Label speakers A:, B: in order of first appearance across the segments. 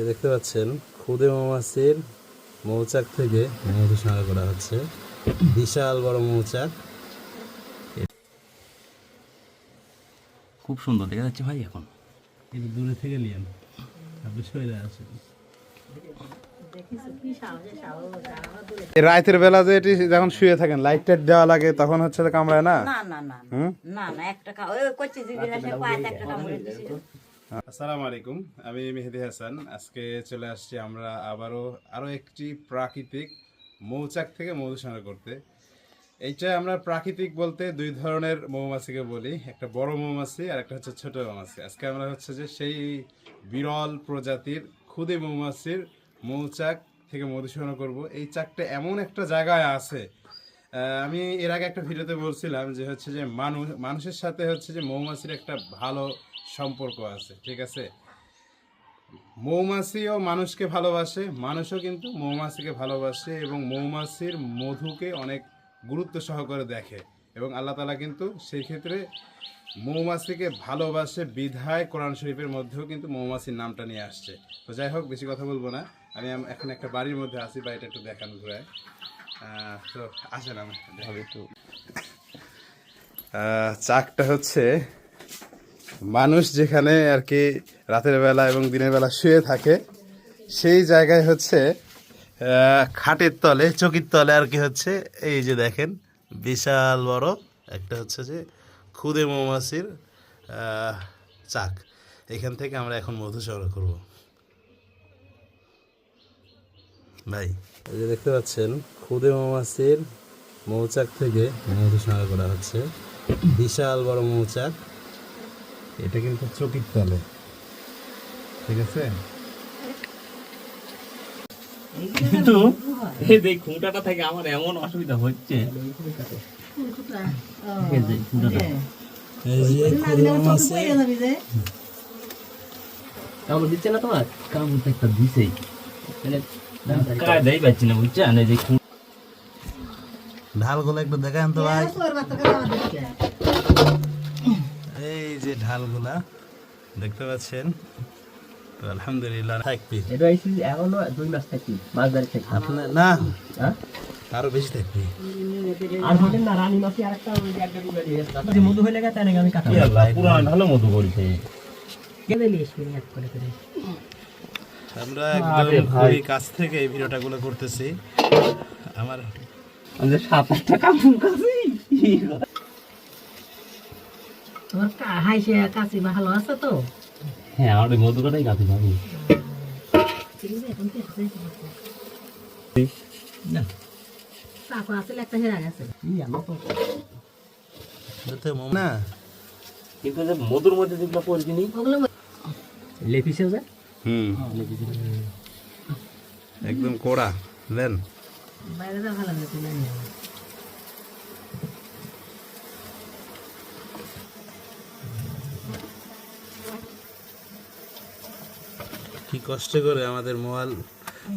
A: যে দেখতে পাচ্ছেন খুদে মৌমাছির মৌচাক থেকে মধু সংগ্রহ করা হচ্ছে। বিশাল বড় মৌচাক।
B: খুব সুন্দর দেখা যাচ্ছে ভাই এখন।
A: কিন্তু দূরে থেকে নিয়েন। আপনি সরে আসেন।
C: রাতের বেলা যে এটি যখন শুয়ে থাকেন লাইট টাইট দেওয়া লাগে তখন হচ্ছে কামড়ায় না?
D: না না না না, না না একটা
C: আসসালামু আলাইকুম, আমি মেহেদি হাসান। আজকে চলে আসছি আমরা আবারও আরও একটি প্রাকৃতিক মৌচাক থেকে মধু সংগ্রহ করতে। এইটা আমরা প্রাকৃতিক বলতে দুই ধরনের মৌমাছিকে বলি, একটা বড় মৌমাছি আর একটা হচ্ছে ছোট মৌমাছি। আজকে আমরা হচ্ছে যে সেই বিরল প্রজাতির ক্ষুদে মৌমাছির মৌচাক থেকে মধু সংগ্রহ করব। এই চাকটা এমন একটা জায়গায় আছে আমি এর আগে একটা ভিডিওতে বলছিলাম যে হচ্ছে যে মানুষ, মানুষের সাথে হচ্ছে যে মৌমাছির একটা ভালো সম্পর্ক আছে, ঠিক আছে? মৌমাছিও মানুষকে ভালোবাসে, মানুষও কিন্তু মৌমাছিকে ভালোবাসে এবং মৌমাছির মধুকে অনেক গুরুত্ব সহকারে দেখে এবং আল্লাহ তালা কিন্তু সেই ক্ষেত্রে মৌমাছিকে ভালোবাসে বিধায় কোরআন শরীফের মধ্যেও কিন্তু মৌমাছির নামটা নিয়ে আসছে। তো যাই হোক, বেশি কথা বলব না। আমি এখন একটা বাড়ির মধ্যে আছি, বাড়িটা একটু দেখান ঘুরায়। একটু চাকটা হচ্ছে মানুষ যেখানে আর কি রাতের বেলা এবং দিনের বেলা শুয়ে থাকে, সেই জায়গায় হচ্ছে খাটের তলে, চকির তলে আর কি হচ্ছে, এই যে দেখেন, বিশাল বড় একটা হচ্ছে যে খুদে মৌমাছির চাক। এখান থেকে আমরা এখন মধু সংগ্রহ করব। ভাই।
A: এই যে দেখতে পাচ্ছেন খুদে মৌমাছির মৌচাক থেকে মধু সংগ্রহ করা হচ্ছে। বিশাল বড় মৌচাক।
C: এটা কিন্তু চকির তলে। ঠিক আছে?
B: কিন্তু এই খুঁটাটা থেকে আমার এমন অসুবিধা হচ্ছে।
A: মৌমাছি।
B: কামড় দিচ্ছে না তোমার? কামড় একটা দিছেই। কায় পাচ্ছি না বুঝছেন এই যে
A: ঢালগুলো একটু দেখান তো ভাই। এই যে ঢালগুলা দেখতে পাচ্ছেন? তো আলহামদুলিল্লাহ থাকবি
B: এটা এখনও দুই মাস থাকি মাছ ধরে থাকি।
A: আপনার না
B: হ্যাঁ?
A: আরও বেশি থাকবি।
B: আর হলেন না রানী মাছি আর ওই একটা ডিবা দিয়ে গেছে। মধু হয়ে তাই নাকি আমি কাটা পুরান ভালো মধু করেছে
A: আমরা একদম। খুবই কাছ থেকে এই ভিডিওটা গুলো করতেছি। আমার
B: আমাদের
D: তোমার হাইসে কাছে ভালো আছে তো?
B: হ্যাঁ আমার না।
D: চাকু আসলে একটা হেরা গেছে।
A: না।
B: কিন্তু মধুর মধ্যে যেগুলো পড়ছি নি
D: ওগুলো
B: লেপিসেও যায়
A: হুম। একদম কোড়া। দেন।
D: বাইরে যা ভালো হয়েছে
A: কি কষ্ট করে আমাদের মোয়াল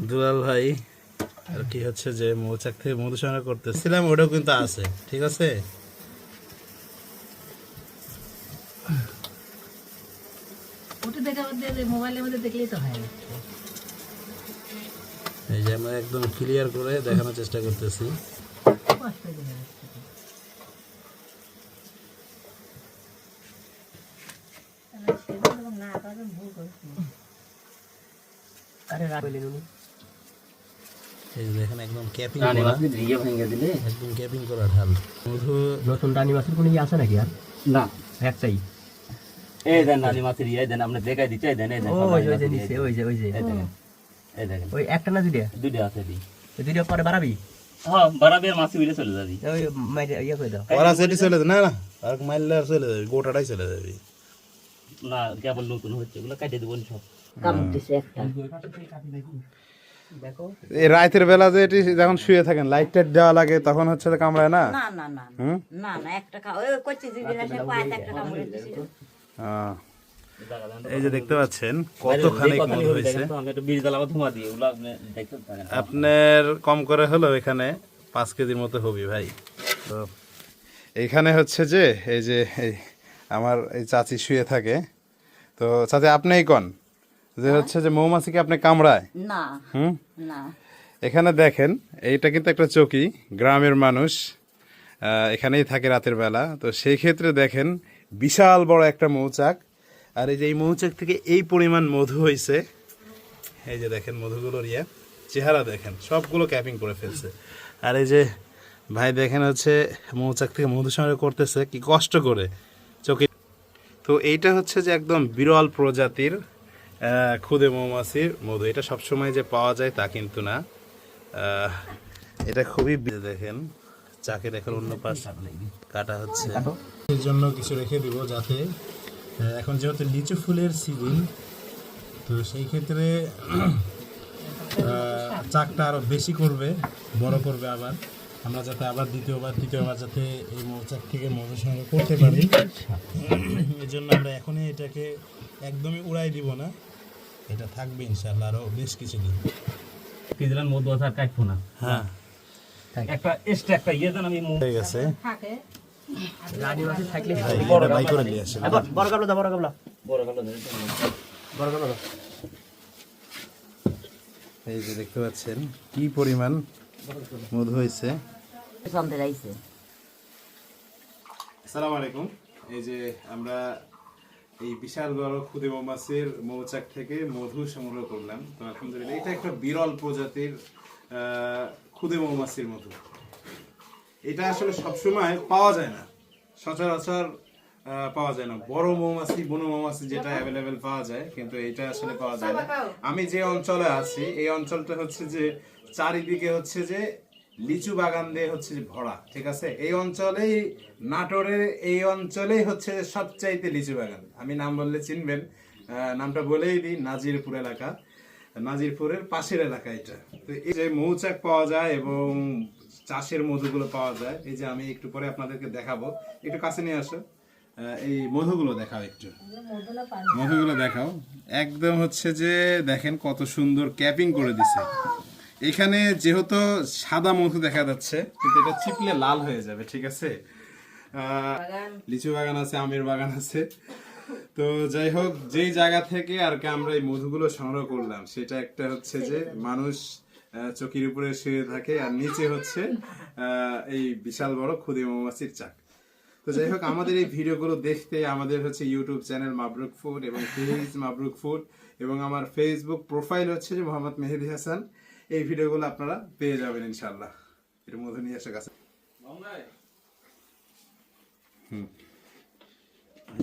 A: দুলাল ভাই আর কি হচ্ছে যে মৌচাক থেকে মধু সংগ্রহ করতেছিলাম ওটাও কিন্তু আছে। ঠিক আছে?
D: ওটা দেখা মোবাইলের মধ্যে দেখলেই তো হয়।
A: এই যে আমরা একদম ক্লিয়ার করে দেখানোর চেষ্টা করতেছি। দেখেন একদম ক্যাপিং একদম ক্যাপিং করা ঢাল।
B: নতুন রানী মাছের কোনো ইয়ে আছে নাকি আর? না। একটাই। এই দেন রানী মাছের ইয়ে দেন আপনি দেখাই দিচ্ছে এই দেন এই দেন ওই যে নিচে ওই যে ওই যে। এই দেখেন এই দেখেন ওই একটা না দুইটা? দুইটা আছে দি। দুইটা পরে বাড়াবি? হ্যাঁ বাড়াবি আর মাছি উড়ে চলে যাবি। ওই মাইরে ইয়ে করে দাও।
A: ওরা সেটি চলে যাবে না না আর মাইলে আর চলে যাবে গোটাটাই চলে যাবে।
B: না কেবল নতুন হচ্ছে ওগুলো কাটিয়ে দেবো সব।
D: কামড় দিছে একটা।
C: এই রাতের বেলা যে এটি যখন শুয়ে থাকেন লাইট টাইট দেওয়া লাগে তখন হচ্ছে কামড়ায় না?
D: না না না না, না না একটা সে পায়ে কামড়ে
A: এই যে দেখতে পাচ্ছেন কতখানি মধু হয়েছে।
B: আমি একটু বীজ দালাবো ধোঁয়া দিয়ে ওগুলো আপনি
A: আপনার কম করে হলো এখানে পাঁচ কেজির মতো হবি ভাই। তো
C: এইখানে হচ্ছে যে এই যে এই আমার এই চাচি শুয়ে থাকে। তো চাচি আপনিই কন? যে হচ্ছে যে মৌমাছিকে আপনি কামড়ায়?
D: না
C: হুম?
D: না।
C: এখানে দেখেন এইটা কিন্তু একটা চকি গ্রামের মানুষ এখানেই থাকে রাতের বেলা। তো সেই ক্ষেত্রে দেখেন বিশাল বড় একটা মৌচাক। আর এই যে এই মৌচাক থেকে এই পরিমাণ মধু হয়েছে এই যে দেখেন মধুগুলোর ইয়ে। চেহারা দেখেন, সবগুলো ক্যাপিং করে ফেলছে। আর এই যে ভাই দেখেন হচ্ছে মৌচাক থেকে মধু সংগ্রহ করতেছে, কি কষ্ট করে। চোখে তো এইটা হচ্ছে যে একদম বিরল প্রজাতির খুদে মৌমাছির মধু। এটা সবসময় যে পাওয়া যায় তা কিন্তু না। এটা খুবই দেখেন। চাকে দেখেন অন্য পাশ কাটা হচ্ছে। এর জন্য কিছু রেখে দিব যাতে এখন যেহেতু লিচু ফুলের সিজন তো সেই ক্ষেত্রে চাকটা আরও বেশি করবে বড় করবে আবার। আমরা যাতে আবার দ্বিতীয়বার তৃতীয়বার যাতে এই মৌচাক থেকে মধু সংগ্রহ করতে পারি। এর জন্য আমরা এখনই এটাকে একদমই উড়াই দিব না। এটা থাকবে ইনশাল্লাহ আরও বেশ কিছুদিন।
B: কি দিলেন? মধু আর কাটবো না।
C: হ্যাঁ।
B: একটা এক্সট্রা একটা ইয়ে দেন আমি
C: হয়ে গেছে
B: থাকলে
C: ভাই, এটা করে নিয়ে আসেন
B: বড় গাবলা দাও বড় গাবলা বড় গাবলা বড় গাবলা
C: এই যে দেখতে পাচ্ছেন কি পরিমাণ মধু হয়েছে। আসসালামু আলাইকুম। এই যে আমরা এই বিশাল বড় খুদে মৌমাছির মৌচাক থেকে মধু সংগ্রহ করলাম। তো আলহামদুলিল্লাহ এটা একটা বিরল প্রজাতির আহ, খুদে মৌমাছির মধু এটা আসলে সবসময় পাওয়া যায় না। সচরাচর পাওয়া যায় না। বড় মৌমাছি বনু মৌমাছি যেটা অ্যাভেলেবেল পাওয়া যায় কিন্তু এটা আসলে পাওয়া যায় না। আমি যে অঞ্চলে আছি এই অঞ্চলটা হচ্ছে যে চারিদিকে হচ্ছে যে লিচু বাগান দিয়ে হচ্ছে যে ভরা ঠিক আছে? এই অঞ্চলেই নাটোরের এই অঞ্চলেই হচ্ছে যে সবচাইতে লিচু বাগান। আমি নাম বললে চিনবেন। আহ, নামটা বলেই দিই নাজিরপুর এলাকা। নাজিরপুরের পাশের এলাকা এটা। তো এই যে মৌচাক পাওয়া যায় এবং চাষের মধুগুলো পাওয়া যায় এই যে আমি একটু পরে আপনাদেরকে দেখাবো। একটু কাছে নিয়ে আসো। এই মধুগুলো দেখাও একটু। মধুগুলো দেখাও। একদম হচ্ছে যে দেখেন কত সুন্দর ক্যাপিং করে দিছে। এখানে যেহেতু সাদা মধু দেখা যাচ্ছে কিন্তু এটা চিপলে লাল হয়ে যাবে ঠিক আছে? আহ, লিচু বাগান আছে আমের বাগান আছে। তো যাই হোক যেই জায়গা থেকে আর কি আমরা এই মধুগুলো সংগ্রহ করলাম সেটা একটা হচ্ছে যে মানুষ চকির উপরে শুয়ে থাকে আর নিচে হচ্ছে এই বিশাল বড় খুদে মৌমাছির চাক। তো যাই হোক আমাদের এই ভিডিওগুলো দেখতে আমাদের হচ্ছে ইউটিউব চ্যানেল মাবরুক ফুড এবং পেজ মাবরুক ফুড এবং আমার ফেসবুক প্রোফাইল হচ্ছে যে মোহাম্মদ মেহেদি হাসান। এই ভিডিওগুলো আপনারা পেয়ে যাবেন ইনশাল্লাহ এর মধ্যে নিয়ে আসা কাছে হুম।